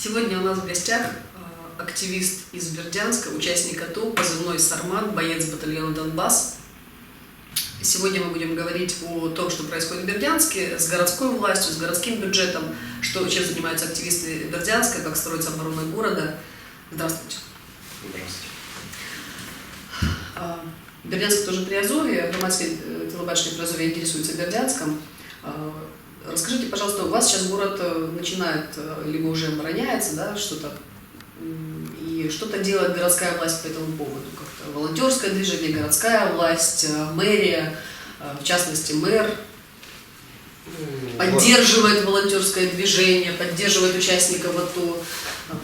Сегодня у нас в гостях э, активист из Бердянска, участник АТО, позывной «Сармат», боец батальона «Донбасс». Сегодня мы будем говорить о том, что происходит в Бердянске, с городской властью, с городским бюджетом, что, чем занимаются активисты Бердянска, как строится оборона города. Здравствуйте. Здравствуйте. А, Бердянск тоже при Азове, громадские э, телебачные при Азове интересуются Бердянском. Расскажите, пожалуйста, у вас сейчас город э, начинает, э, либо уже обороняется, да, что-то, и что-то делает городская власть по этому поводу? Как-то волонтерское движение, городская власть, э, мэрия, в частности, мэр поддерживает волонтерское движение, поддерживает участников АТО,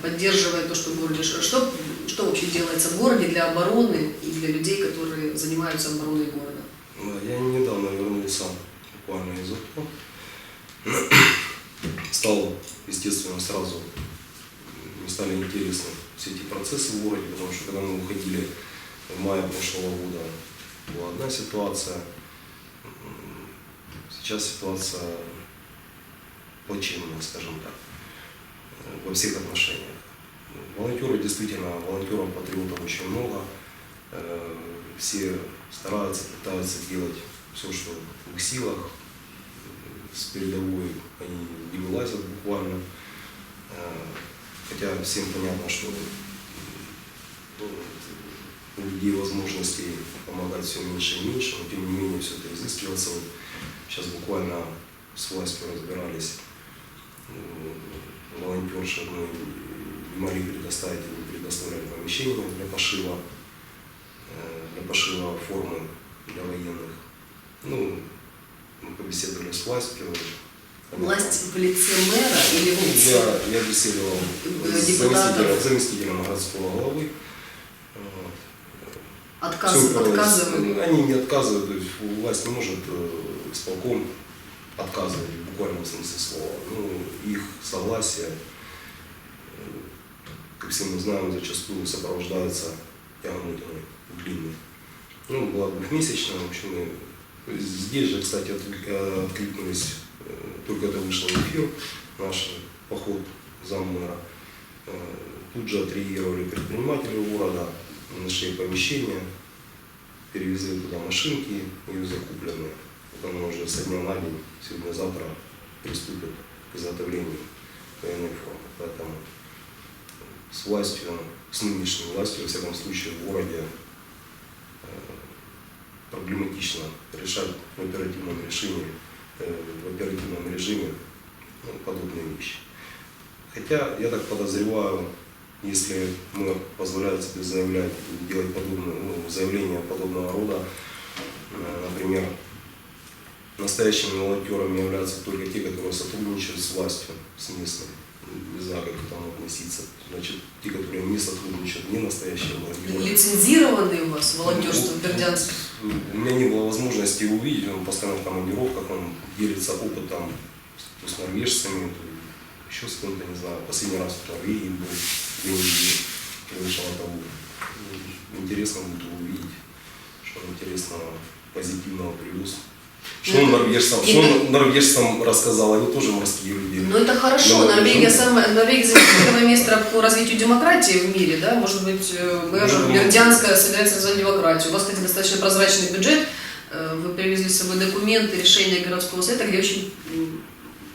поддерживает то, что в городе... Что, что вообще делается в городе для обороны и для людей, которые занимаются обороной города? Да, Я недавно вернулся буквально из АТО. Стал, естественно, сразу мне стали интересны все эти процессы в городе, потому что когда мы уходили в мае прошлого года, была одна ситуация. Сейчас ситуация плачевная, скажем так, э, во всех отношениях. Волонтеры действительно, волонтеров-патриотов очень много. Э, Все стараются, пытаются делать все, что в их силах. С передовой они не вылазят буквально. Э, Хотя всем понятно, что ну, у людей возможностей помогать все меньше и меньше, но тем не менее все это изыскивается. Вот Сейчас буквально с властью разбирались э, волонтерши одной не могли предоставить, не предоставляли помещение для пошива, э, для пошива формы для военных. Ну, мы побеседовали с властью. Власть в лице мэра или в лице... Я, я беседовал с заместителем, заместителем городского главы. Вот. Отказ, отказывают? Они не отказывают, то есть власть не может э, исполком отказывать в буквальном смысле слова. Ну, их согласие, э, как все мы знаем, зачастую сопровождается тягомотиной длинной. Ну, была двухмесячная, в общем, здесь же, кстати, э, откликнулись, э, только это вышло в эфир, наш поход заммэра. Э, Тут же отреагировали предприниматели города, нашли помещение, перевезли туда машинки, ее закупленные. Вот она уже со дня на день, сегодня-завтра приступит к изготовлению военной формы. Поэтому с властью, с нынешней властью, во всяком случае, в городе проблематично решать в оперативном решении, э, в оперативном режиме ну, подобные вещи. Хотя, я так подозреваю, если мэр позволяет себе заявлять, делать подобные, ну, заявления подобного рода, э, например, настоящими волонтерами являются только те, которые сотрудничают с властью, с местной. Не знаю, как к этому относиться. Значит, те, которые не сотрудничают, не настоящие волонтеры. Лицензированный у вас волонтерство в Ну, Бердянске? У меня не было возможности увидеть, он постоянно в командировках, он делится опытом то с норвежцами, то еще с кем-то, не знаю, последний раз в Норвегии был, две недели, от того. Интересно будет его увидеть, что он интересного, позитивного привез. Что Ну, норвежцам, и что мы- норвежцам рассказал, они тоже морские люди. Ну это хорошо, Ну, Норвегия, самая, Норвегия занимает первое место по развитию демократии в мире, да? Может быть, э, мэр Ну, Бердянска собирается развивать демократию. У вас, кстати, достаточно прозрачный бюджет, Э, вы привезли с собой документы, решения городского совета, где очень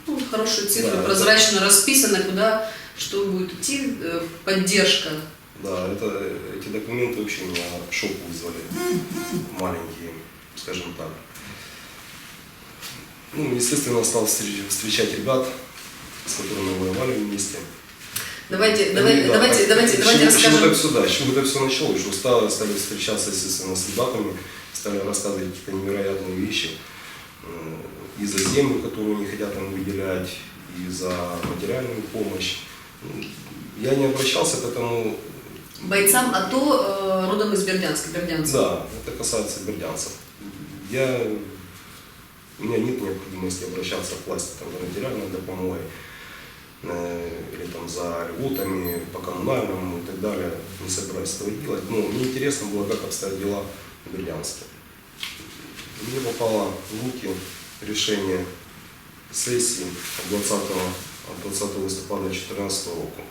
ну, хорошие цифры, Да, это- прозрачно расписано, куда что будет идти, э, поддержка. Да, это, эти документы вообще меня шок вызвали. Маленькие, скажем так. Ну, естественно, стал встреч- встречать ребят, с которыми мы воевали вместе. Давайте, Они, давайте, да, давайте, так, давайте, давайте расскажем. это все, да, с чего это все началось, что стали, стали встречаться, естественно, с ребятами, стали рассказывать какие-то невероятные вещи э, и за землю, которую не хотят им выделять, и за материальную помощь. Ну, Я не обращался к этому Бойцам АТО э, родом из Бердянска, бердянцев. Да, это касается бердянцев. Я, у меня нет необходимости обращаться к власти там, за материальной допомогой э, или там, за льготами по коммунальному и так далее. Не собираюсь этого делать. Но мне интересно было, как обстоят дела в Бердянске. Мне попало в руки решение сессии от 20 від 20 листопада 2014 року.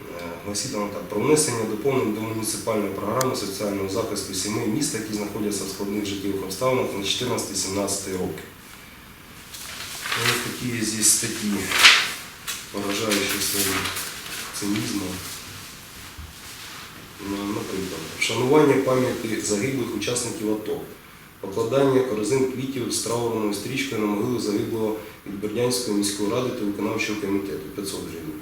Е, так, про внесення доповнень до муніципальної програми соціального захисту сімей міста, які знаходяться в складних життєвих обставинах на 14-17 роки. Ну, Вот такие здесь статьи, поражающие своим цинизмом. Ну, Наприклад, вшанування пам'яті загиблих учасників АТО, покладання корзин квітів з траурною стрічкою на могилу загиблого від Бердянської міської ради та виконавчого комітету 500 гривень.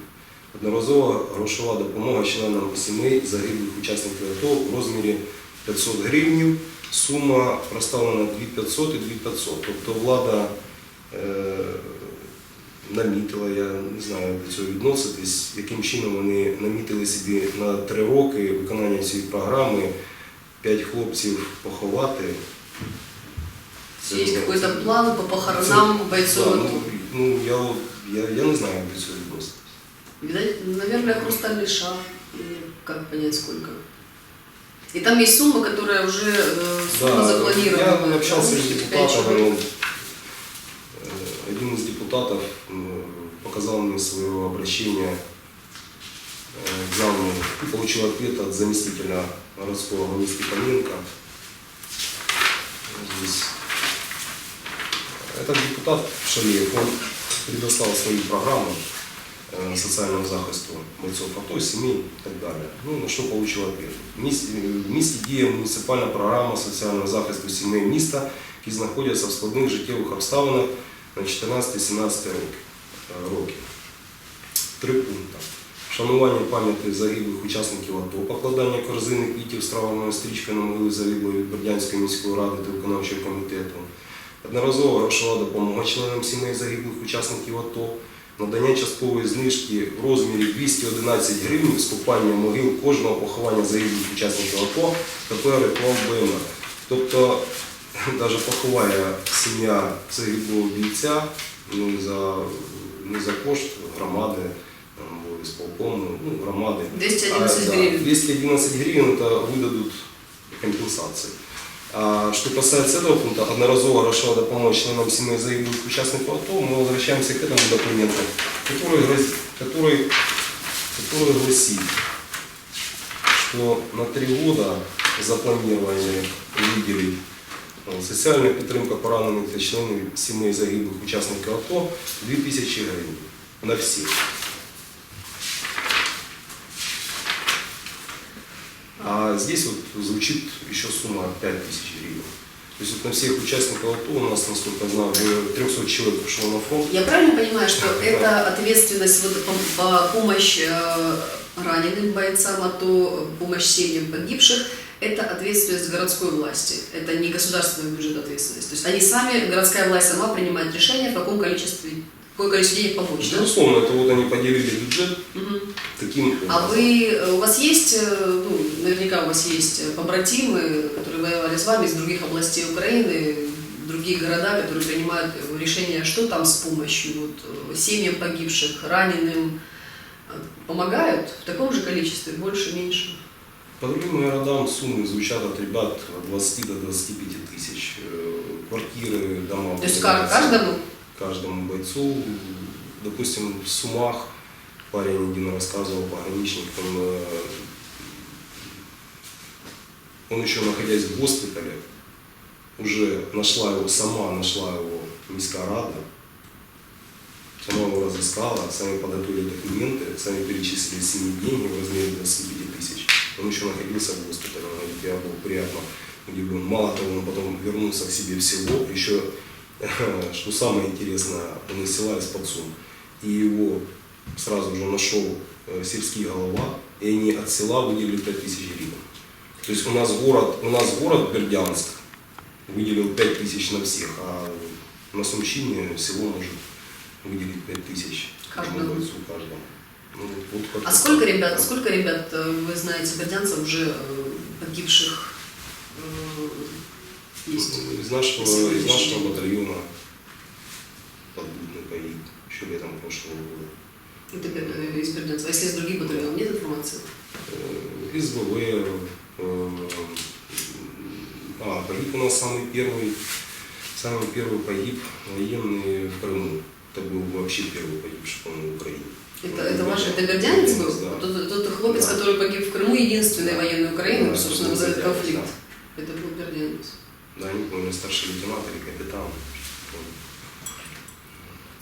Одноразова грошова допомога членам сімей загиблих учасників АТО в розмірі 500 гривень. Сума проставлена 2500 і 2500. Тобто влада е, намітила, я не знаю, як до цього відноситись, яким чином вони намітили собі на три роки виконання цієї програми п'ять хлопців поховати. Це, Есть какой-то план по похоронам бойцов? Да, ну, ну, я, я, я не знаю, як до цього відноситись. Видать, наверное, хрустальный шар, или как понять сколько. И там есть сумма, которая уже э, сумма запланирована. Я общался с депутатом, э, один из депутатов м, показал мне свое обращение э, к заму получил ответ от заместителя городского главы Степаненко. Здесь. Этот депутат Шалеев, он предоставил свои программы э, социального захисту бойцов АТО, семей и так далее. Ну, на що получил ответ. В місті, в місті діє муніципальна програма соціального захисту сімей міста, які знаходяться в складних життєвих обставинах на 14-17 років. е. Три пункти. Вшанування пам'яті загиблих учасників АТО, покладання корзини квітів з травмою стрічкою на могили загиблої від Бердянської міської ради та виконавчого комітету, одноразова грошова допомога членам сімей загиблих учасників АТО, надання часткової знижки в розмірі 211 гривень з купання могил кожного поховання загиблих учасників АТО КП «Реклам БМР». Тобто, навіть поховає сім'я загиблого бійця ну, за, не за кошт громади, або ісполкому, ну, громади. 211 А, да, гривен. 211 гривен это выдадут компенсации. А что касается этого пункта, одноразовая грошовая допомога членам семей загиблых участников АТО, мы возвращаемся к этому документу, который, гроз- который, который гласит, что на три года запланировали выделить э, соціальна підтримка поранених та членів сімей загиблих учасників АТО 2000 гривень на всіх. А здесь вот звучит еще сумма 5000 гривен. То есть вот на всех участников АТО у нас, насколько я знаю, более 300 человек пришло на фронт. Я правильно понимаю, что Да. это ответственность вот по, по помощь э, раненым бойцам, а то помощь семьям погибших, это ответственность городской власти, это не государственный бюджет ответственность. То есть они сами, городская власть сама принимает решение, в каком количестве, какое количество денег помочь. да? Безусловно, это вот они поделили бюджет Мгм. Таким А вы, э, у вас есть, э, ну, наверняка у вас есть э, побратимы, которые воевали с вами из других областей Украины, другие города, которые принимают э, решения, что там с помощью вот, семьям погибших, раненым, помогают в таком же количестве, больше, меньше? По другим городам суммы звучат от ребят от 20 до 25 тысяч. Квартиры, дома. То есть ка- каждому? Каждому бойцу. Допустим, в Сумах парень один рассказывал пограничник, он, э, он еще находясь в госпитале, уже нашла его, сама нашла его міська рада, сама его разыскала, сами подготовили документы, сами перечислили с ним деньги в размере 25 тысяч. Он еще находился в госпитале, он говорит, я был приятно удивлен. Мало того, он потом вернулся к себе в село, еще, что самое интересное, он из села из-под. И его сразу же нашел э, сельский голова, и они от села выделили 5 тысяч гривен. То есть у нас город, у нас город Бердянск выделил 5 тысяч на всех, а на Сумщине село может выделить 5 тысяч Каждому. бойцу каждому. Ну, вот как-то А сколько так. ребят, сколько ребят э, вы знаете, бердянцев уже э, погибших э, есть? Из нашего, из нашего батальона подбудный погиб еще летом прошлого года. Э, из бердянцев. А если из других батальонов нет информации? Э, СБВ, э, а, погиб у нас самый первый, самый первый погиб военный в Крыму. это был вообще первый погибший, по-моему, в Украине. Это, это ваш, это бердянец был? Да. Тот, тот хлопец, Да. который погиб в Крыму, единственная военная Украины, Да, собственно, это был вызывает бердянец, конфликт. Это был бердянец. Да, они, по-моему, старший лейтенант или капитан.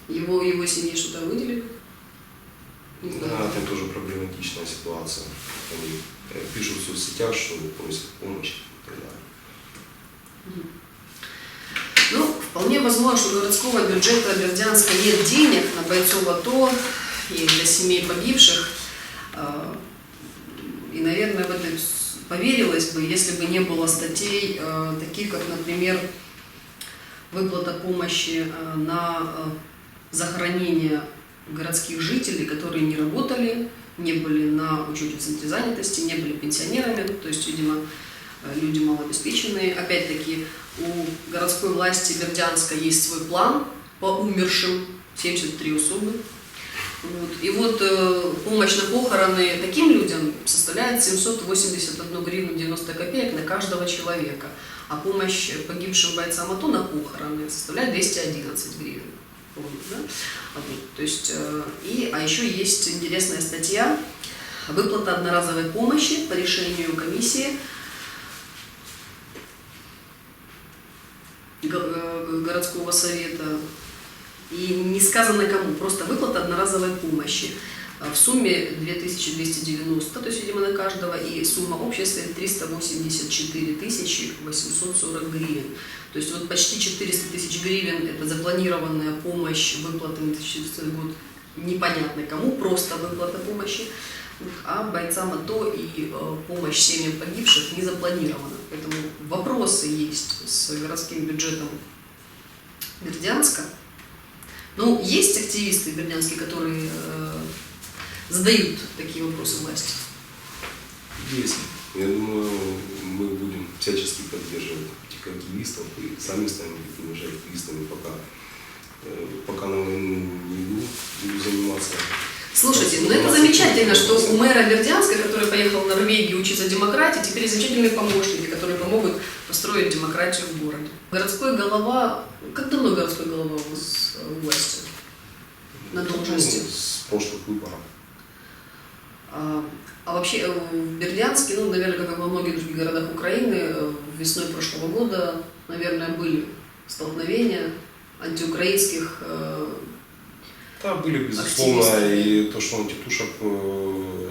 Его, его семье что-то выделили? Да, там тоже проблематичная ситуация. Они э, пишут в соцсетях, что просят помощи и так далее. Ну, вполне возможно, что у городского бюджета Бердянска нет денег на бойцов АТО и для семей погибших. А, И, наверное, в это поверилось бы, если бы не было статей, э, таких как, например, выплата помощи на захоронение городских жителей, которые не работали, не были на учете в центре занятости, не были пенсионерами, то есть, видимо, э, люди малообеспеченные. Опять-таки, у городской власти Бердянска есть свой план по умершим, 73 особы. Вот. И вот э, помощь на похороны таким людям составляет 781 гривну 90 копеек на каждого человека, а помощь погибшим бойцам АТО на похороны составляет 211 гривен. Помню, да? Вот. То есть, э, и, а еще есть интересная статья «Выплата одноразовой помощи по решению комиссии э, городского совета. И не сказано кому, просто выплата одноразовой помощи в сумме 2290, то есть, видимо, на каждого, и сумма общая составит 384 тысячи 840 гривен. То есть вот почти 400 тысяч гривен – это запланированная помощь, выплата на 2014 год, непонятно кому, просто выплата помощи, а бойцам АТО и э, помощь семьям погибших не запланирована. Поэтому вопросы есть с городским бюджетом Бердянска. Ну, есть активисты бердянские, которые э, задают такие вопросы власти. Есть. Я думаю, мы будем всячески поддерживать этих активистов и сами станем такими же активистами, пока, э, пока на войну не иду, буду заниматься. Слушайте, ну это замечательно, что у мэра Бердянска, который поехал в Норвегию учиться демократии, теперь замечательные помощники, которые помогут построить демократию в городе. Городской голова, как давно городской голова у вас э, в власти? На должности? Ну, с прошлых выборов. А, а вообще э, в Бердянске, ну, наверное, как и во многих других городах Украины, э, весной прошлого года, наверное, были столкновения антиукраинских э, Да, были, безусловно, и то, что он тетушек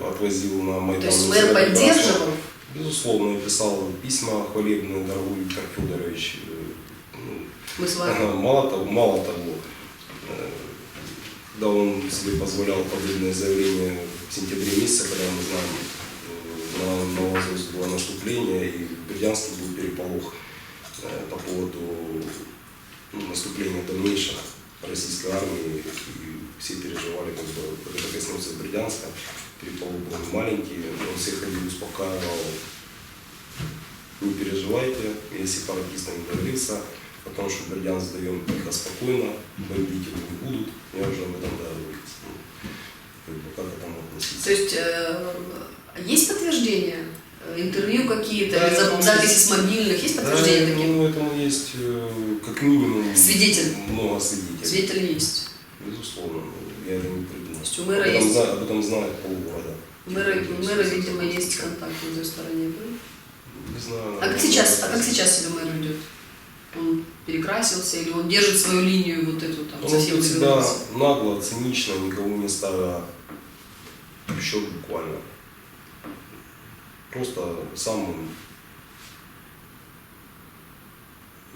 отвозил на Майдан. То есть мэр поддерживал? Безусловно, писал письма хвалебные, дорогой Виктор Федорович. Мы с вами. Мало того, мало того, когда он себе позволял подобное заявление в сентябре месяце, когда мы знаем, э, на Новозовск было наступление, и в Бердянске был переполох э, по поводу ну, наступления дальнейшего российской армии, и все переживали, как бы, это коснется Бердянска. Переполох был маленький, он всех ходил, успокаивал, не переживайте, я с сепаратистами договорился, о том, что Бердян сдаем тихо, спокойно, бомбить его не будут, я уже об этом договорился. Ну, как к этому относиться? То есть э, есть подтверждения? Э, Интервью какие-то, Да, записи есть. с мобильных? Есть подтверждения Да, таких? ну, этому есть э, как минимум Свидетель. много свидетелей. Свидетели есть. Безусловно, я это не придумал. есть у мэра об, этом есть- зна- об этом знает полгорода. У мэра, у мэра, видимо, есть контакт на той стороне. да? Не знаю. А как сейчас, а как сейчас себя мэр ведет? Он перекрасился или он держит свою линию вот эту там Он совсем договорился? нагло, цинично, никого не ставя в счет буквально. Просто самым,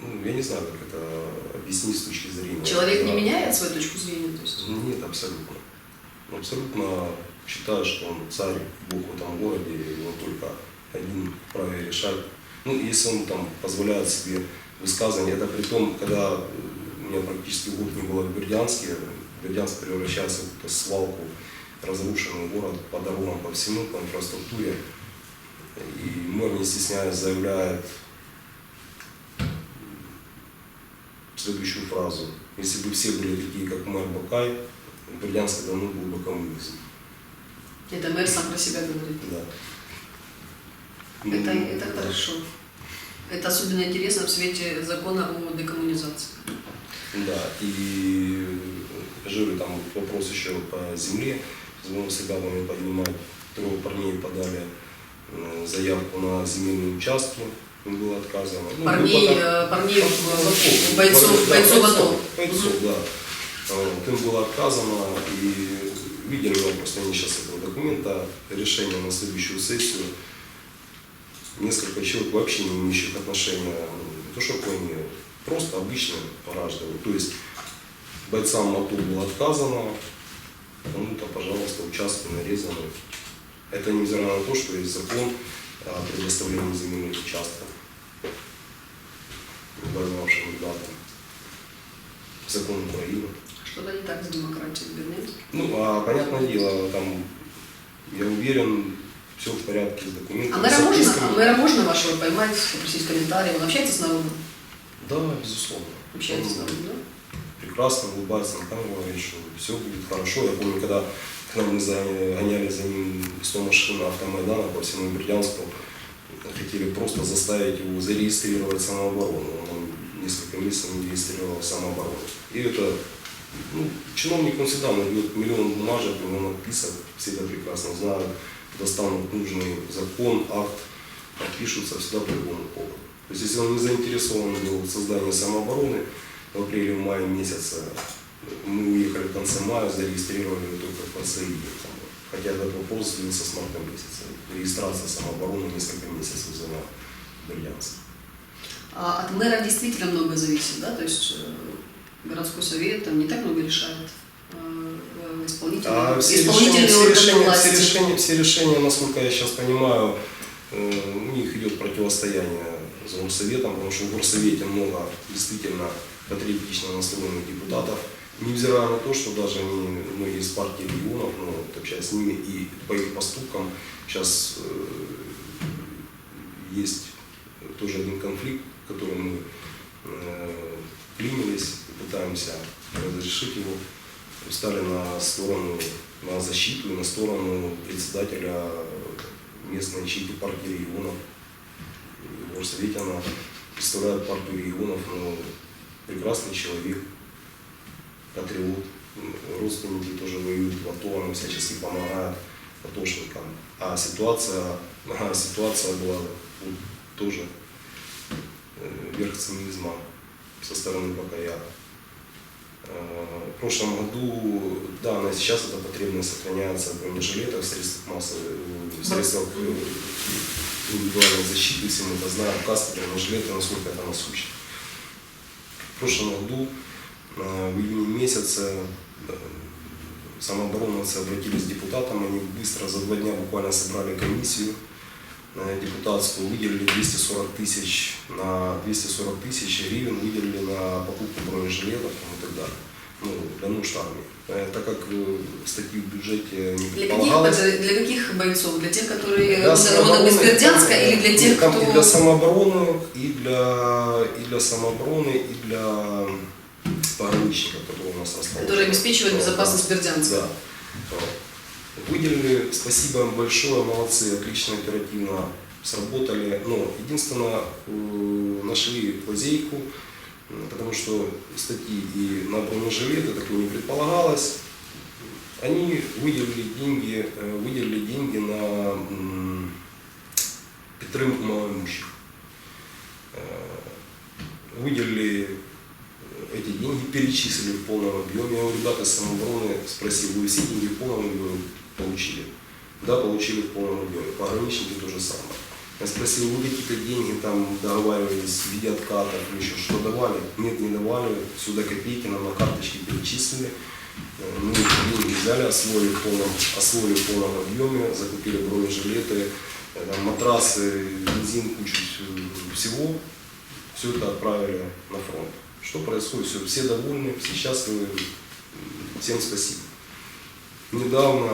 ну, я не знаю, как это объяснить с точки зрения. Человек не меняет свою точку зрения? То есть? Нет, абсолютно. Абсолютно считаю, что он царь, бог в этом городе, и он только один вправе решать. Ну, если он там позволяет себе высказывания, это при том, когда у меня практически год не было в Бердянске, Бердянск превращается в какую-то свалку, разрушенный город по дорогам, по всему, по инфраструктуре. И мэр, не стесняясь, заявляет следующую фразу. Если бы все были такие, как мэр Бакай, в Бердянске давно был бы коммунизм. Это мэр сам про себя говорит. Да. Это, Ну, это хорошо. Это особенно интересно в свете закона о декоммунизации. Да, и ангажирую, там вопрос еще по земле, звонок с ребятами поднимать, трое парней подали э, заявку на земельные участки, им было отказано. Парней, ну, пока- э, парней э, Знакомых, бойцов, да, бойцов АТО. Бойцов, да. Вот, Им было отказано, и видели мы просто они сейчас этого документа, решение на следующую сессию. Несколько человек вообще не имеющих отношения, ну, не то что к войне, просто обычные граждане. То есть бойцам МАТУ было отказано, кому-то, пожалуйста, участки нарезаны. Это невзирая на то, что есть закон о предоставлении земельных участков воевавшим ребятам. Закон Украины. Что-то не так с демократией, нет? Ну, а понятное дело, там, я уверен, все в порядке с А документами. мэра с можно, а мэра можно вашего поймать, попросить комментарий? Он общается с народом? Да, безусловно. Общается с народом, да? прекрасно улыбается камеру, говорит, что все будет хорошо. Я помню, когда, когда мы за- гоняли за ним 100 машин автомайдана по всему Бердянску, хотели просто заставить его зарегистрировать самооборону. Он несколько месяцев не регистрировал самооборону. И это, ну, чиновник, он всегда найдет миллион бумажек, миллион отписок, все это прекрасно знают, достанут нужный закон, акт, отпишутся всегда по любому поводу. То есть, если он не заинтересован был в создании самообороны, в апреле-мае месяце мы уехали в конце мая, зарегистрировали только в конце июля. Хотя этот вопрос длился с марта месяца. Регистрация самообороны несколько месяцев заняла Бердянск. А от мэра действительно много зависит, да? То есть э, городской совет там не так много решает. Э, э, Исполнительный, А все исполнительные решения, все, органы решения, власти. все, решения, все решения, насколько я сейчас понимаю, э, у них идет противостояние с горсоветом, потому что в горсовете много действительно патриотично настроенных депутатов, невзирая на то, что даже они, многие из партии регионов, ну, вот, общаясь с ними и по их поступкам, сейчас есть тоже один конфликт, который мы э, принялись и пытаемся разрешить его, встали на сторону, на защиту и на сторону председателя местной ячейки партии регионов. В горсовете она представляет партию регионов, но прекрасный человек, патриот, родственники тоже воюют в АТО, она всячески помогает атошникам. А ситуация, а ситуация была тоже э, верх цинизма со стороны БКЯ. Э, В прошлом году, да, и сейчас эта потребность сохраняется в бронежилетах, в средствах массовой, в средствах э, индивидуальной защиты, все мы это знаем, каски, бронежилеты, насколько это насущно. В прошлом году, э, в июне месяце, э, самообороновцы обратились к депутатам, они быстро за два дня буквально собрали комиссию э, депутатскую, выделили 240 тысяч на 240 тысяч гривен, выделили на покупку бронежилетов и так далее. Ну, для нужд армии. Э, Так как э, статьи в бюджете не Для каких, предполагалось, для каких бойцов? Для тех, которые для родом из Бердянска, или для тех, там кто... и для самообороны, и для, и для самообороны, и для пограничников, которые у нас расположены. которые обеспечивают безопасность. Бердянска? Да. Выделили, спасибо им большое, молодцы, отлично, оперативно сработали. Но единственное, э, нашли лазейку, потому что статьи и на бронежилеты такое не предполагалось. Они выделили деньги, э, выделили деньги на підтримку малоимущих. Э, Выделили эти деньги, перечислили в полном объеме. Я у ребят из самообороны спросил, вы все деньги в полном объеме получили? Да, получили в полном объеме. Пограничники то же самое. Я спросил, вы какие-то деньги там договаривались в виде откатов или еще что давали? Нет, не давали. Сюда копейки нам на карточке перечислили. Э, Мы деньги взяли, освоили в полном, освоили в полном объеме, закупили бронежилеты, э, матрасы, бензин, кучу всего. Все это отправили на фронт. Что происходит? Все, все довольны, все счастливы. Всем спасибо. Недавно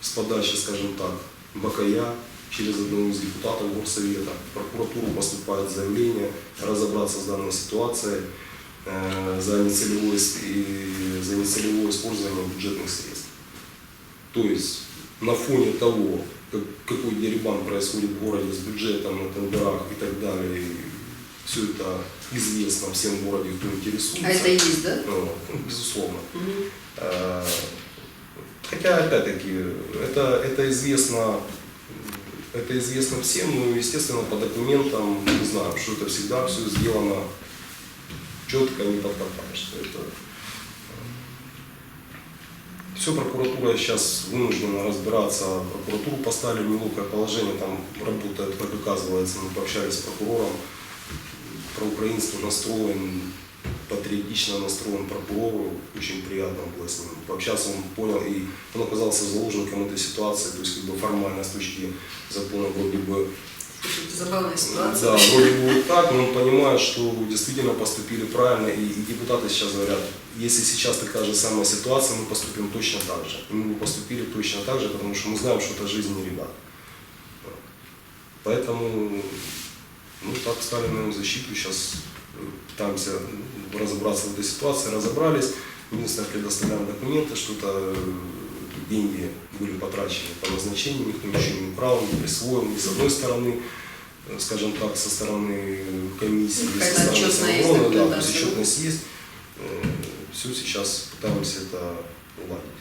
с подачи, скажем так, БКЯ через одного из депутатов Горсовета в прокуратуру поступает заявление разобраться с данной ситуацией э, за нецелевое, и за нецелевое использование бюджетных средств. То есть на фоне того, как- какой дерибан происходит в городе с бюджетом на тендерах и так далее, все это известно всем в городе, кто интересуется. А это есть, да? Ну, безусловно. Мгм. Э, Хотя, опять-таки, это, это известно это известно всем, но, естественно, по документам мы знаем, что это всегда все сделано четко, не подкопаешь. Это... Все прокуратура сейчас вынуждена разбираться. Прокуратуру поставили в неловкое положение, там работает, как оказывается, мы пообщались с прокурором, проукраинский настроен, патриотично настроен прокурор, очень приятно было с ним пообщаться, он понял, и он оказался заложником этой ситуации, то есть как бы формально с точки закона вроде бы забавная ситуация. да, вроде бы вот так, но он понимает, что действительно поступили правильно, и, и депутаты сейчас говорят, если сейчас такая же самая ситуация, мы поступим точно так же. И мы поступили точно так же, потому что мы знаем, что это жизнь ребят. Поэтому ну, так стали на защиту, сейчас пытаемся разобраться в этой ситуации, разобрались. Единственное, предоставляем документы, что-то э, деньги были потрачены по назначению, никто ничего не украл, не присвоил, ни с одной стороны, э, скажем так, со стороны комиссии, Ну, со стороны самообороны, да, то есть отчетность есть. Все сейчас пытаемся это уладить.